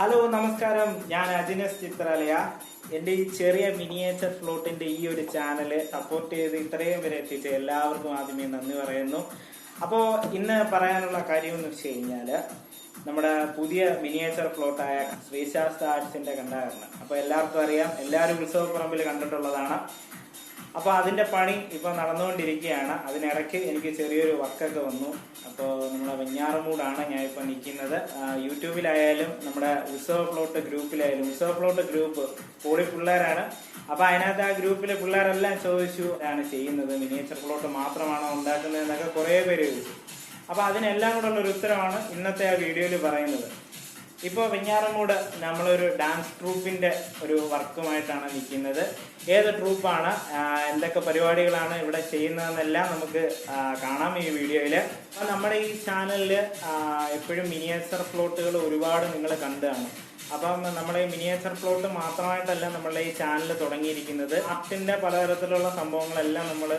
Hello നമസ്കാരം. ഞാൻ അജിനസ് ചിത്രാലയ. എന്റെ ഈ ചെറിയ മിനിയേച്ചർ ഫ്ലോട്ടിന്റെ ഈ ഒരു ചാനൽ സപ്പോർട്ട് ചെയ്ത് ഇത്രയും വരെ എത്തിച്ച എല്ലാവർക്കും ആദ്യമേ നന്ദി പറയുന്നു. അപ്പോൾ ഇന്ന് പറയാനുള്ള കാര്യം എന്ന് വെച്ച് കഴിഞ്ഞാൽ നമ്മുടെ പുതിയ മിനിയേച്ചർ ഫ്ലോട്ടായ ശ്രീശാസ്ത്ര ആർട്സിന്റെ കണ്ടാകരണം. അപ്പോൾ എല്ലാവർക്കും അറിയാം. എല്ലാവരും ഉത്സവപ്പറമ്പിൽ കണ്ടിട്ടുള്ളതാണ്. അപ്പോൾ അതിന്റെ പണി ഇപ്പോൾ നടന്നുകൊണ്ടിരിക്കുകയാണ്. അതിനിടയ്ക്ക് എനിക്ക് ചെറിയൊരു വർക്കൊക്കെ വന്നു. അപ്പോൾ നമ്മുടെ വെഞ്ഞാറമൂടാണ് ഞാൻ ഇപ്പോൾ നിൽക്കുന്നത് യൂട്യൂബിലായാലും നമ്മുടെ ഉത്സവ പ്ലോട്ട് ഗ്രൂപ്പിലായാലും ഉത്സവ പ്ലോട്ട് ഗ്രൂപ്പ് കൂടി പിള്ളേരാണ്. അപ്പോൾ അതിനകത്ത് ആ ഗ്രൂപ്പിലെ പിള്ളേരെല്ലാം ചോദിച്ചു ആണ് ചെയ്യുന്നത്? മിനിയേച്ചർ പ്ലോട്ട് മാത്രമാണോ ഉണ്ടാക്കുന്നത് എന്നൊക്കെ കുറേ പേര് ചോദിച്ചു. അപ്പോൾ അതിനെല്ലാം കൂടെ ഉള്ള ഒരു ഉത്തരമാണ് ഇന്നത്തെ ആ വീഡിയോയിൽ പറയുന്നത്. ഇപ്പോൾ വെഞ്ഞാറമൂട് നമ്മളൊരു ഡാൻസ് ട്രൂപ്പിന്റെ ഒരു വർക്കുമായിട്ടാണ് നിൽക്കുന്നത്. ഏത് ട്രൂപ്പാണ് എന്തൊക്കെ പരിപാടികളാണ് ഇവിടെ ചെയ്യുന്നതെന്നെല്ലാം നമുക്ക് കാണാം ഈ വീഡിയോയിൽ അപ്പോൾ നമ്മുടെ ഈ ചാനലിൽ എപ്പോഴും മിനിയേച്ചർ ഫ്ലോട്ടുകൾ ഒരുപാട് നിങ്ങൾ കണ്ടാണ് അപ്പം നമ്മുടെ മിനിയേച്ചർ ഫ്ലോട്ട് മാത്രമായിട്ടല്ല നമ്മളുടെ ഈ ചാനൽ തുടങ്ങിയിരിക്കുന്നത്. അപ്പിന്റെ പലതരത്തിലുള്ള സംഭവങ്ങളെല്ലാം നമ്മൾ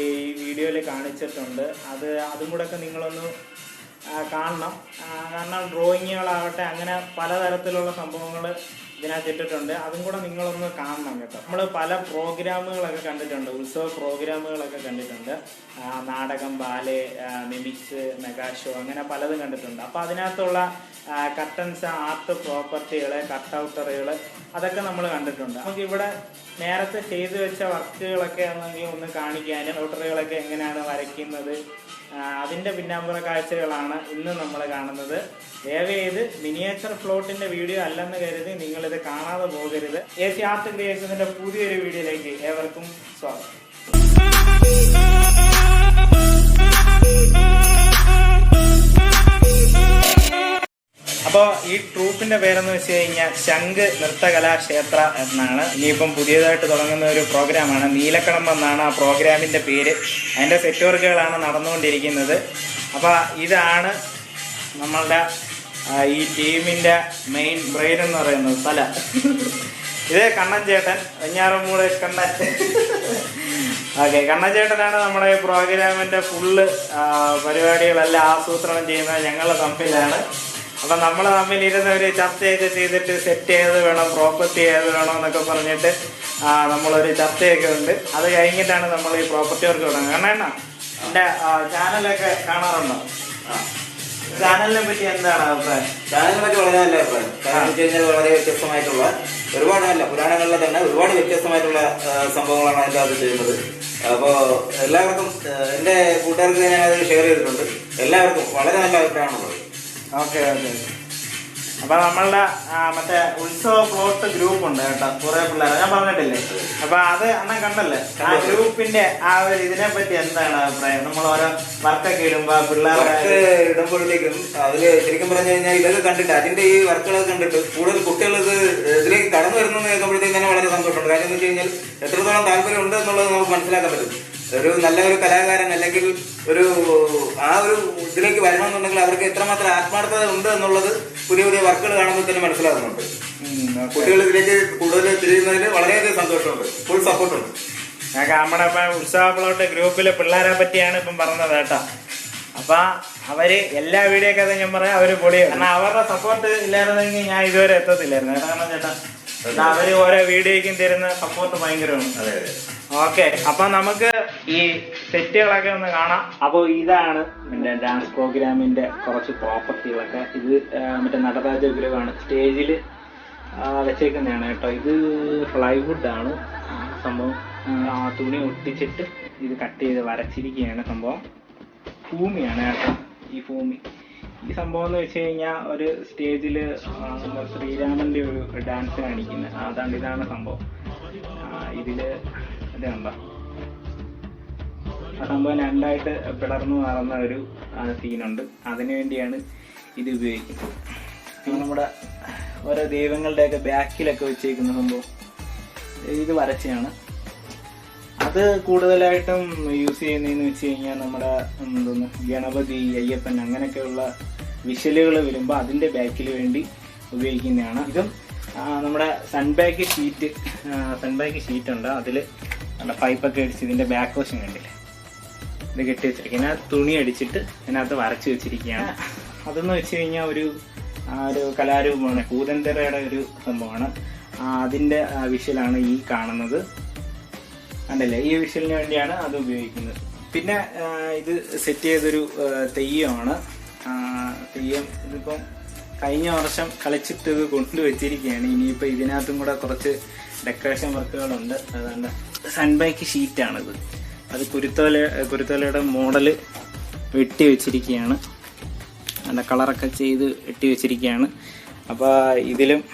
ഈ വീഡിയോയിൽ കാണിച്ചിട്ടുണ്ട്. അത് അതും കൂടെ ഒക്കെ നിങ്ങളൊന്ന് കാണണം. കാരണം ഡ്രോയിങ്ങുകളാവട്ടെ അങ്ങനെ പലതരത്തിലുള്ള സംഭവങ്ങൾ ഇതിനകത്ത് ഇട്ടിട്ടുണ്ട്. അതും കൂടെ നിങ്ങളൊന്ന് കാണണം കേട്ടോ. നമ്മൾ പല പ്രോഗ്രാമുകളൊക്കെ കണ്ടിട്ടുണ്ട്. ഉത്സവ പ്രോഗ്രാമുകളൊക്കെ കണ്ടിട്ടുണ്ട്. നാടകം ബാലെ മിമിക്സ് മെഗാഷോ അങ്ങനെ പലതും കണ്ടിട്ടുണ്ട്. അപ്പോൾ അതിനകത്തുള്ള കട്ടൻസ് ആർട്ട് പ്രോപ്പർട്ടികൾ കട്ടൗട്ടറുകൾ അതൊക്കെ നമ്മൾ കണ്ടിട്ടുണ്ട്. നമുക്ക് ഇവിടെ നേരത്തെ ചെയ്തു വെച്ച വർക്കുകളൊക്കെ ആണെങ്കിൽ ഒന്ന് കാണിക്കാനും ഔട്ടറുകളൊക്കെ എങ്ങനെയാണ് വരയ്ക്കുന്നത് ആ, അതിന്റെ പിന്നാമ്പുറ കാഴ്ചകളാണ് ഇന്ന് നമ്മൾ കാണുന്നത്. ദയവേത് മിനിയേച്ചർ ഫ്ലോട്ടിന്റെ വീഡിയോ അല്ലെന്ന് കരുതി നിങ്ങളിത് കാണാതെ പോകരുത്. എ സി ആർട്ട് ക്രിയേഷൻസിന്റെ പുതിയൊരു വീഡിയോയിലേക്ക് ഏവർക്കും സ്വാഗതം. അപ്പോൾ ഈ ട്രൂപ്പിന്റെ പേരെന്ന് വെച്ച് കഴിഞ്ഞാൽ ശംഖ് നൃത്തകലാക്ഷേത്ര എന്നാണ്. ഇനിയിപ്പം പുതിയതായിട്ട് തുടങ്ങുന്ന ഒരു പ്രോഗ്രാമാണ്. നീലക്കണം എന്നാണ് ആ പ്രോഗ്രാമിന്റെ പേര്. അതിന്റെ സെറ്റ് വർക്കുകളാണ് നടന്നുകൊണ്ടിരിക്കുന്നത്. അപ്പോൾ ഇതാണ് നമ്മളുടെ ഈ ടീമിന്റെ മെയിൻ ബ്രെയിൻ എന്ന് പറയുന്നത്. തല ഇത് കണ്ണൻ ചേട്ടൻ വെഞ്ഞാറമൂട് കണ്ണൻ. ഓക്കെ കണ്ണൻ ചേട്ടനാണ് നമ്മുടെ ഈ പ്രോഗ്രാമിന്റെ ഫുള്ള് പരിപാടികളെല്ലാം ആസൂത്രണം ചെയ്യുന്നത് ഞങ്ങളുടെ തമ്മിലാണ് അപ്പൊ നമ്മൾ തമ്മിൽ ഇരുന്ന് ഒരു ചർച്ചയൊക്കെ ചെയ്തിട്ട് സെറ്റ് ചെയ്ത് വേണം പ്രോപ്പർട്ടി ഏത് വേണം എന്നൊക്കെ പറഞ്ഞിട്ട് നമ്മളൊരു ചർച്ചയൊക്കെ ഉണ്ട്. അത് കഴിഞ്ഞിട്ടാണ് നമ്മൾ ഈ പ്രോപ്പർട്ടി വർക്ക് തുടങ്ങുന്നത് കാരണം എന്നാ എന്റെ ചാനലൊക്കെ കാണാറുണ്ടോ? ചാനലിനെ പറ്റി എന്താണ് അഭിപ്രായം? ചാനലിനൊക്കെ വളരെ നല്ല അഭിപ്രായം. കാരണം വെച്ച് കഴിഞ്ഞാൽ വളരെ വ്യത്യസ്തമായിട്ടുള്ള ഒരുപാട് നല്ല പുരാണങ്ങളിലെ തന്നെ ഒരുപാട് വ്യത്യസ്തമായിട്ടുള്ള സംഭവങ്ങളാണ് അതിന്റെ അത് ചെയ്യുന്നത്. അപ്പോൾ എല്ലാവർക്കും എന്റെ എന്റെ കൂട്ടുകാർക്ക് ഞാൻ അത് ഷെയർ ചെയ്തിട്ടുണ്ട്. എല്ലാവർക്കും വളരെ നല്ല അഭിപ്രായമാണുള്ളത്. Okay okay. അപ്പൊ നമ്മളുടെ മറ്റേ ഉത്സവ പ്ലോട്ട് ഗ്രൂപ്പ് ഉണ്ട് കേട്ടോ കുറെ പിള്ളേർ ഞാൻ പറഞ്ഞിട്ടില്ലേ? അപ്പൊ അത് അണ്ണൻ കണ്ടല്ലേ? ആ ഗ്രൂപ്പിന്റെ ആ ഒരു ഇതിനെ പറ്റി എന്താണ് അഭിപ്രായം? നമ്മൾ ഓരോ വർക്കൊക്കെ ഇടുമ്പോ പിള്ളേരെ ഇടുമ്പോഴത്തേക്കും അതിൽ ശരിക്കും പറഞ്ഞു കഴിഞ്ഞാൽ ഇതൊക്കെ കണ്ടിട്ട് അതിന്റെ ഈ വർക്കുകളൊക്കെ കണ്ടിട്ട് കൂടുതൽ കുട്ടികൾ ഇത് ഇതിലേക്ക് കടന്നു വരുന്നു കേൾക്കുമ്പോഴത്തേക്കും തന്നെ വളരെ സന്തോഷമുണ്ട്. കാര്യം എന്ന് വെച്ച് കഴിഞ്ഞാൽ എത്രത്തോളം താല്പര്യം ഉണ്ട് എന്നുള്ളത് നമുക്ക് മനസ്സിലാക്കാൻ പറ്റും. ഒരു നല്ല ഒരു കലാകാരൻ അല്ലെങ്കിൽ ഒരു ആ ഒരു ഇതിലേക്ക് വരണമെന്നുണ്ടെങ്കിൽ അവർക്ക് എത്രമാത്രം ആത്മാർത്ഥത ഉണ്ട് എന്നുള്ളത് പുതിയ പുതിയ വർക്കുകൾ കാണുമ്പോൾ തന്നെ മനസ്സിലാകുന്നുണ്ട്. കുട്ടികൾ ഇതിലേക്ക് കൂടുതൽ തിരിയുന്നതിൽ വളരെയധികം സന്തോഷമുണ്ട്. ഫുൾ സപ്പോർട്ടുണ്ട് ഞങ്ങൾക്ക് നമ്മുടെ ഇപ്പൊ ഉത്സവ പ്ലോട്ട് ഗ്രൂപ്പിലെ പിള്ളേരെ പറ്റിയാണ് ഇപ്പം പറഞ്ഞത് കേട്ടോ. അപ്പൊ അവർ എല്ലാ വീഡിയോ ഒക്കെ ഞാൻ പറയാം അവർ പൊളിയാണ് കാരണം അവരുടെ സപ്പോർട്ട് ഇല്ലായിരുന്നെങ്കിൽ ഞാൻ ഇതുവരെ എത്തത്തില്ലായിരുന്നു. കേട്ടോ കാരണം ചേട്ടാ? അവർ ഓരോ വീഡിയോയ്ക്കും തരുന്ന സപ്പോർട്ട് ഭയങ്കരമാണ്. അതെ അതെ. ഓക്കെ അപ്പൊ നമുക്ക് ഈ സെറ്റുകളൊക്കെ ഒന്ന് കാണാം. അപ്പോൾ ഇതാണ് മറ്റേ ഡാൻസ് പ്രോഗ്രാമിന്റെ കുറച്ച് പ്രോപ്പർട്ടികളൊക്കെ ഇത് മറ്റേ നടരാജ വിഗ്രഹമാണ്. സ്റ്റേജിൽ വെച്ചേക്കുന്നതാണ് കേട്ടോ. ഇത് പ്ലൈവുഡ് ആണ്. സംഭവം ആ, തുണി ഒട്ടിച്ചിട്ട് ഇത് കട്ട് ചെയ്ത് വരച്ചിരിക്കുകയാണ് സംഭവം. ഭൂമിയാണ് കേട്ടോ ഈ ഭൂമി. ഈ സംഭവം എന്ന് വെച്ച് കഴിഞ്ഞാൽ ഒരു സ്റ്റേജിൽ ശ്രീരാമന്റെ ഒരു ഡാൻസ് കാണിക്കുന്നത്. അതാണ് ഇതാണ് സംഭവം. ഇതിൽ ഇത് ആ സംഭവം രണ്ടായിട്ട് പിളർന്നു മാറുന്ന ഒരു സീനുണ്ട് അതിനു വേണ്ടിയാണ് ഇത് ഉപയോഗിക്കുന്നത്. നമ്മുടെ ഓരോ ദൈവങ്ങളുടെയൊക്കെ ബാക്കിലൊക്കെ വെച്ചേക്കുന്ന സംഭവം ഇത് വരച്ചാണ് അത് കൂടുതലായിട്ടും യൂസ് ചെയ്യുന്നതെന്ന് വെച്ച് കഴിഞ്ഞാൽ നമ്മുടെ എന്തോന്ന് ഗണപതി അയ്യപ്പൻ അങ്ങനെയൊക്കെയുള്ള വിഷലുകൾ വരുമ്പോൾ അതിന്റെ ബാക്കിൽ വേണ്ടി ഉപയോഗിക്കുന്നതാണ്. ഇതും നമ്മുടെ സൺബാക്ക് ഷീറ്റ് സൺബാക്ക് ഷീറ്റ് ഉണ്ട്. അതിൽ പൈപ്പൊക്കെ അടിച്ച് ഇതിന്റെ ബാക്ക് വശം കണ്ടില്ലേ? ഇത് കെട്ടി വെച്ചിരിക്കുന്ന തുണി അടിച്ചിട്ട് ഇതിനകത്ത് വരച്ച് വെച്ചിരിക്കുകയാണ്. അതെന്ന് വെച്ച് കഴിഞ്ഞാൽ ഒരു ആ ഒരു കലാരൂപമാണ്. കൂതന്തരയുടെ ഒരു സംഭവമാണ്. അതിന്റെ വിഷ്വലാണ് ഈ കാണുന്നത്. കണ്ടല്ലേ? ഈ വിഷലിന് വേണ്ടിയാണ് അത് ഉപയോഗിക്കുന്നത്. പിന്നെ ഇത് സെറ്റ് ചെയ്തൊരു തെയ്യമാണ്. തെയ്യം ഇതിപ്പം കഴിഞ്ഞ വർഷം കളിച്ചിട്ട് ഇത് കൊണ്ടുവച്ചിരിക്കുകയാണ്. ഇനിയിപ്പോൾ ഇതിനകത്തും കൂടെ കുറച്ച് ഡെക്കറേഷൻ വർക്കുകളുണ്ട് അതുകൊണ്ട് സൺബൈക്ക് ഷീറ്റാണിത് അത് കുരുത്തോല കുരുത്തോലയുടെ മോഡൽ വെട്ടി വെച്ചിരിക്കുകയാണ് അതിന്റെ കളറൊക്കെ ചെയ്ത് വെട്ടി വെച്ചിരിക്കുകയാണ് അപ്പോൾ ഇതിലും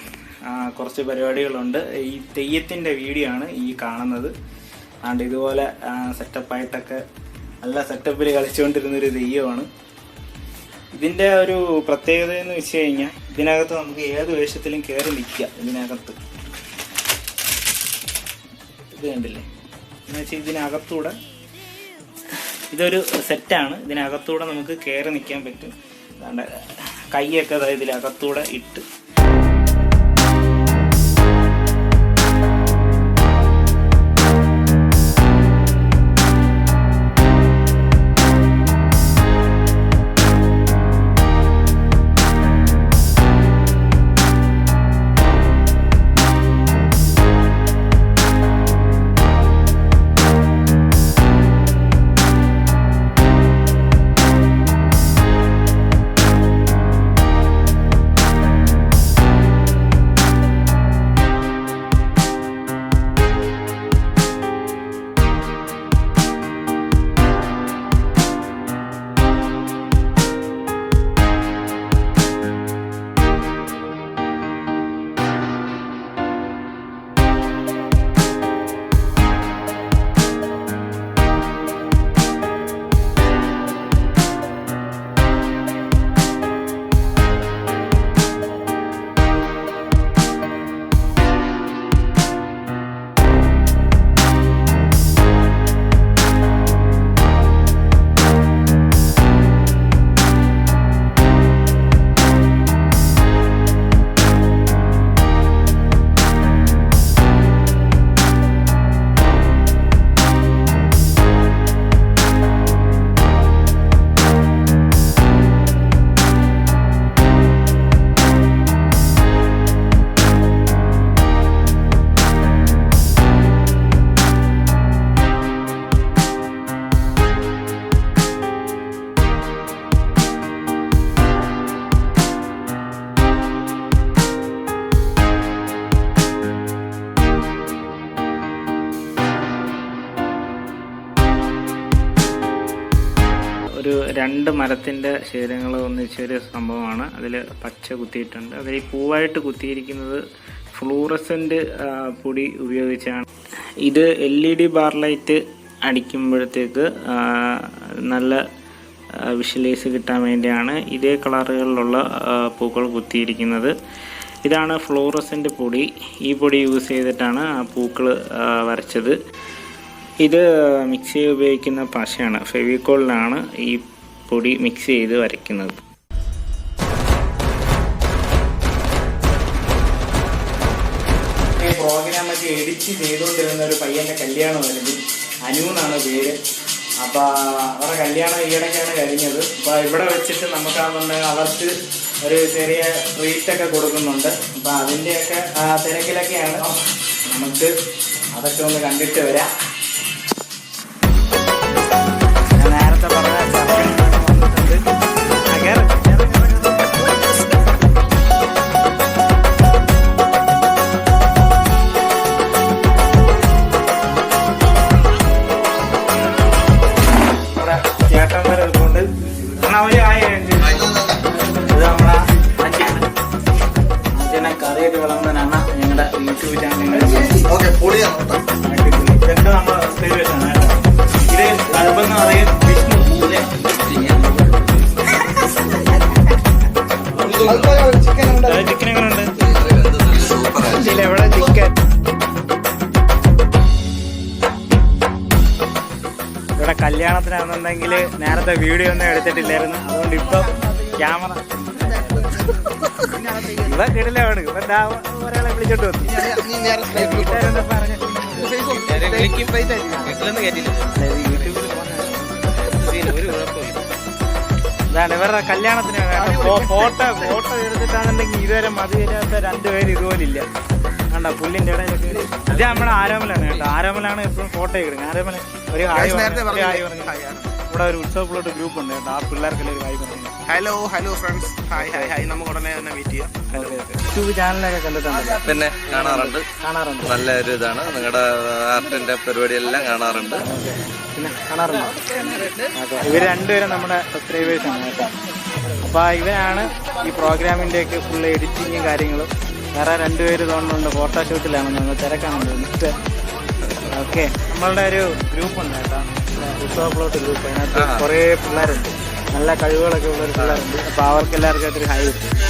കുറച്ച് പരിപാടികളുണ്ട്. ഈ തെയ്യത്തിന്റെ വീഡിയോ ആണ് ഈ കാണുന്നത്. അതുകൊണ്ട് ഇതുപോലെ സെറ്റപ്പായിട്ടൊക്കെ നല്ല സെറ്റപ്പിൽ കളിച്ചുകൊണ്ടിരുന്നൊരു തെയ്യമാണ്. ഇതിന്റെ ഒരു പ്രത്യേകത എന്ന് വെച്ച് കഴിഞ്ഞാൽ ഇതിനകത്ത് നമുക്ക് ഏത് വേഷത്തിലും കയറി നിൽക്കുക ഇതിനകത്ത്. ഇത് കണ്ടില്ലേ എന്ന് വെച്ചാൽ ഇതിനകത്തൂടെ ഇതൊരു സെറ്റാണ്. ഇതിനകത്തൂടെ നമുക്ക് കയറി നിൽക്കാൻ പറ്റും. കൈയൊക്കെ അതായത് ഇതിലകത്തൂടെ ഇട്ട് രണ്ട് മരത്തിന്റെ ശിഖരങ്ങൾ ഒന്നിച്ചൊരു സംഭവമാണ്. അതിൽ പച്ച കുത്തിയിട്ടുണ്ട്. അതിൽ പൂവായിട്ട് കുത്തിയിരിക്കുന്നത് ഫ്ലൂറസന്റ് പൊടി ഉപയോഗിച്ചാണ്. ഇത് L E D bar light അടിക്കുമ്പോഴത്തേക്ക് നല്ല വിഷ്വലൈസ് കിട്ടാൻ വേണ്ടിയാണ് ഇതേ കളറുകളിലുള്ള പൂക്കൾ കുത്തിയിരിക്കുന്നത്. ഇതാണ് ഫ്ലോറസിന്റെ പൊടി. ഈ പൊടി യൂസ് ചെയ്തിട്ടാണ് ആ പൂക്കൾ വരച്ചത്. ഇത് മിക്സി ഉപയോഗിക്കുന്ന പശയാണ്. ഫെവിക്കോളിലാണ് ഈ പൊടി മിക്സ് ചെയ്ത് വരയ്ക്കുന്നത്. എഡിറ്റ് ചെയ്തുകൊണ്ടിരുന്ന ഒരു പയ്യന്റെ അനു എന്നാണ് പേര്. അപ്പൊ അവരുടെ കല്യാണം ഈയിടയ്ക്കാണ് കഴിഞ്ഞത്. അപ്പൊ ഇവിടെ വെച്ചിട്ട് നമുക്കാണെന്നുണ്ടെങ്കിൽ അവർക്ക് ഒരു ചെറിയ ട്രീറ്റ് ഒക്കെ കൊടുക്കുന്നുണ്ട്. അപ്പൊ അതിന്റെയൊക്കെ തിരക്കിലൊക്കെയാണ് നമുക്ക് അതൊക്കെ ഒന്ന് കണ്ടിട്ട് വരാം. കല്യാണത്തിനാണെന്നുണ്ടെങ്കിൽ നേരത്തെ വീഡിയോ ഒന്നും എടുത്തിട്ടില്ലായിരുന്നു. അതുകൊണ്ട് ഇപ്പം ക്യാമറ ഇവ കിടിലാണ് ഇവ ഒരാളെ വിളിച്ചോണ്ട് വന്നു. വീട്ടുകാരെന്താ പറഞ്ഞെ? ഇതാണ് ഇവരുടെ കല്യാണത്തിന് ഫോട്ടോ ഫോട്ടോ എടുത്ത് എടുത്തിട്ടാണെന്നുണ്ടെങ്കിൽ ഇതുവരെ മതി വരാത്ത രണ്ടുപേര് ഇതുപോലില്ല. കണ്ട? പുല്ലിന്റെ ഇടയിലൊക്കെ ഇത് നമ്മുടെ ആരോമലാണ് കേട്ടോ. ആരോമലാണ് എപ്പോഴും ഫോട്ടോ എടുക്കുന്നത്. ആരോമല ഒരു ആയി പറഞ്ഞു, ഇവിടെ ഒരു ഉത്സവ പ്ലോട്ട് ഗ്രൂപ്പ് ഉണ്ട്. കേട്ടോ ആ പിള്ളേർക്കെല്ലാം hi hello hello friends hi hi hi നമുക്ക് ഉടനെ തന്നെ മീറ്റ് ചെയ്യാം. യൂട്യൂബ് ചാനലൊക്കെ കണ്ടിട്ടുണ്ട് പിന്നെ കാണാറുണ്ട്. കാണാറുണ്ട്. നല്ല ഒരു ഇതാണ് നിങ്ങളുടെ ആർട്ടിന്റെ പരിപാടിയെല്ലാം കാണാറുണ്ട്. പിന്നെ കാണാറുണ്ട്? ഇവർ രണ്ടുപേരും നമ്മുടെ സബ്സ്ക്രൈബേഴ്സ് ആണ് കേട്ടോ. അപ്പോൾ ഇവരാണ് ഈ പ്രോഗ്രാമിന്റെയൊക്കെ ഫുൾ എഡിറ്റിങ്ങും കാര്യങ്ങളും. വേറെ രണ്ടുപേര് തോന്നുന്നുണ്ട് ഫോട്ടോഷൂട്ടിലാണ് നമ്മൾ തിരക്കാണ്. ഓക്കെ നമ്മളുടെ ഒരു ഗ്രൂപ്പ് ഉണ്ട് കേട്ടോ. ഉത്സവ പ്ലോട്ട് ഗ്രൂപ്പ് അതിനകത്ത് കുറേ പിള്ളേരുണ്ട്. നല്ല കഴിവുകളൊക്കെ ഉള്ള ഒരു പിള്ളേരുണ്ട്. അപ്പോൾ അവർക്ക് എല്ലാവർക്കും ഒരു ഹൈ കിട്ടും